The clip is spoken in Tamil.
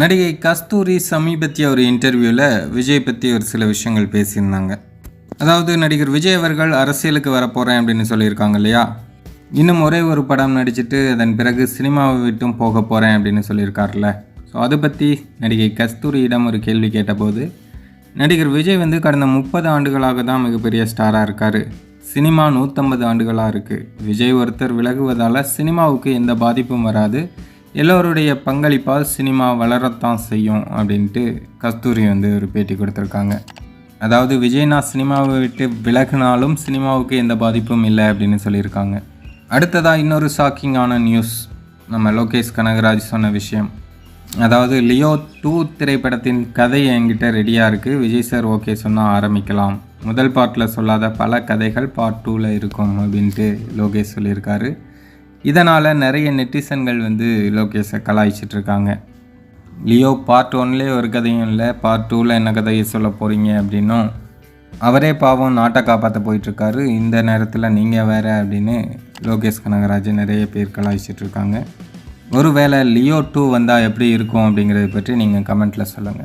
நடிகை கஸ்தூரி சமீபத்திய ஒரு இன்டர்வியூவில் விஜய் பற்றி ஒரு சில விஷயங்கள் பேசியிருந்தாங்க. அதாவது நடிகர் விஜய் அவர்கள் அரசியலுக்கு வரப்போகிறேன் அப்படின்னு சொல்லியிருக்காங்க இல்லையா? இன்னும் ஒரே ஒரு படம் நடிச்சிட்டு அதன் பிறகு சினிமாவை விட்டும் போக போகிறேன் அப்படின்னு சொல்லியிருக்காருல்ல. ஸோ அதை பற்றி நடிகை கஸ்தூரியிடம் ஒரு கேள்வி கேட்டபோது நடிகர் விஜய் வந்து கடந்த முப்பது ஆண்டுகளாக தான் மிகப்பெரிய ஸ்டாராக இருக்கார். சினிமா நூற்றம்பது ஆண்டுகளாக இருக்குது விஜய் ஒருத்தர் விலகுவதால் சினிமாவுக்கு எந்த பாதிப்பும் வராது. எல்லோருடைய பங்களிப்பால் சினிமா வளரத்தான் செய்யும் அப்படின்ட்டு கஸ்தூரி வந்து ஒரு பேட்டி கொடுத்துருக்காங்க. அதாவது விஜய் நான் சினிமாவை விட்டு விலகினாலும் சினிமாவுக்கு எந்த பாதிப்பும் இல்லை அப்படின்னு சொல்லியிருக்காங்க. அடுத்ததாக இன்னொரு ஷாக்கிங்கான நியூஸ். நம்ம லோகேஷ் கனகராஜ் சொன்ன விஷயம். அதாவது லியோ டூ திரைப்படத்தின் கதை என்கிட்ட ரெடியாக இருக்குது விஜய் சார் ஓகே சொன்னால் ஆரம்பிக்கலாம். முதல் பார்ட்டில் சொல்லாத பல கதைகள் பார்ட் டூவில் இருக்கும் அப்படின்ட்டு லோகேஷ் சொல்லியிருக்காரு. இதனால் நிறைய நெட்டிசன்கள் வந்து லோகேஷை கலாய்ச்சிட்டு இருக்காங்க லியோ பார்ட் ஒன்லேயே ஒரு கதையும் இல்லை. பார்ட் டூவில் என்ன கதையை சொல்ல போகிறீங்க அப்படின்னும் அவரே பாவம் நாட்டை காப்பாற்ற போயிட்டுருக்காரு இந்த நேரத்தில் நீங்கள் வேற அப்படின்னு லோகேஷ் கனகராஜ் நிறைய பேர் கலாய்ச்சிட்டு இருக்காங்க ஒருவேளை லியோ டூ வந்தால் எப்படி இருக்கும் அப்படிங்கிறத பற்றி நீங்கள் கமெண்ட்டில் சொல்லுங்கள்